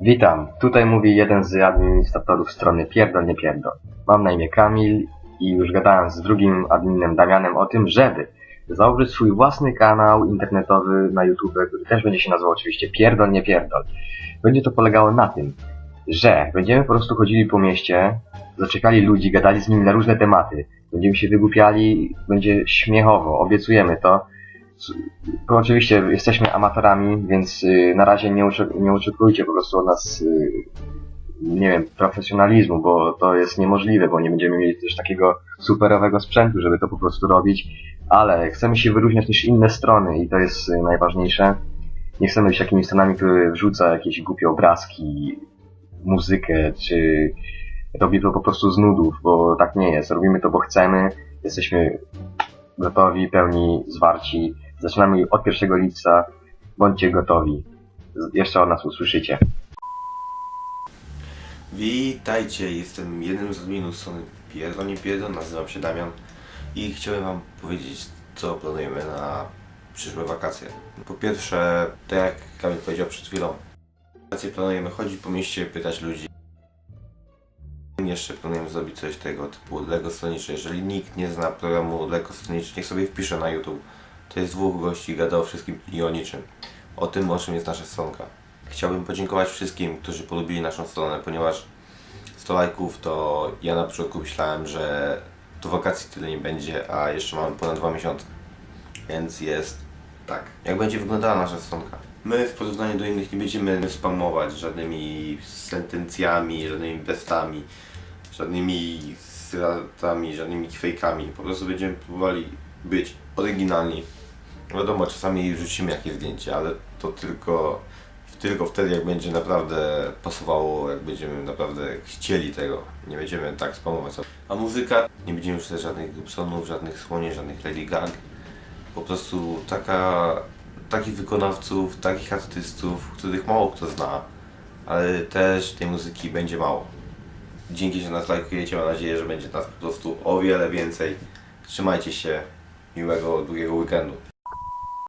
Witam, tutaj mówi jeden z administratorów strony Pierdol nie Pierdol. Mam na imię Kamil i już gadałem z drugim adminem Damianem o tym, żeby założyć swój własny kanał internetowy na YouTube, który też będzie się nazywał oczywiście Pierdol nie Pierdol. Będzie to polegało na tym, że będziemy po prostu chodzili po mieście, zaczekali ludzi, gadali z nimi na różne tematy, będziemy się wygłupiali, będzie śmiechowo, obiecujemy to. Oczywiście jesteśmy amatorami, więc y, na razie nie, nie oczekujcie po prostu od nas, y, nie wiem, profesjonalizmu, bo to jest niemożliwe, bo nie będziemy mieli też takiego superowego sprzętu, żeby to po prostu robić, ale chcemy się wyróżniać niż inne strony i to jest y, najważniejsze. Nie chcemy być takimi stronami, które wrzuca jakieś głupie obrazki, muzykę, czy robi to po prostu z nudów, bo tak nie jest. Robimy to, bo chcemy, jesteśmy gotowi, pełni zwarci. Zaczynamy od 1 lipca. Bądźcie gotowi. Jeszcze od nas usłyszycie. Witajcie, jestem jednym z adminów strony Pierdol Pierdol, nazywam się Damian i chciałem Wam powiedzieć, co planujemy na przyszłe wakacje. Po pierwsze, tak jak Kamil powiedział przed chwilą, wakacje planujemy chodzić po mieście, pytać ludzi. Jeszcze planujemy zrobić coś tego typu Lego Stronicze. Jeżeli nikt nie zna programu Lego Stronicze, niech sobie wpisze na YouTube. To jest dwóch gości, gada o wszystkim i o niczym. O tym, o czym jest nasza stronka. Chciałbym podziękować wszystkim, którzy polubili naszą stronę, ponieważ 100 lajków to ja na początku myślałem, że do wakacji tyle nie będzie, a jeszcze mamy ponad 2 miesiące. Więc jest tak. Jak będzie wyglądała nasza stronka? My w porównaniu do innych nie będziemy spamować żadnymi sentencjami, żadnymi bestami, żadnymi stratami, żadnymi fejkami. Po prostu będziemy próbowali być oryginalni. Wiadomo, czasami rzucimy jakieś zdjęcie, ale to tylko, tylko wtedy, jak będzie naprawdę pasowało, jak będziemy naprawdę chcieli tego. Nie będziemy tak spamować. A muzyka, nie będziemy czytać żadnych Gibsonów, żadnych słoni, żadnych Lady Gag. Po prostu taka, takich wykonawców, takich artystów, których mało kto zna, ale też tej muzyki będzie mało. Dzięki, że nas lajkujecie, mam nadzieję, że będzie nas po prostu o wiele więcej. Trzymajcie się, miłego, długiego weekendu.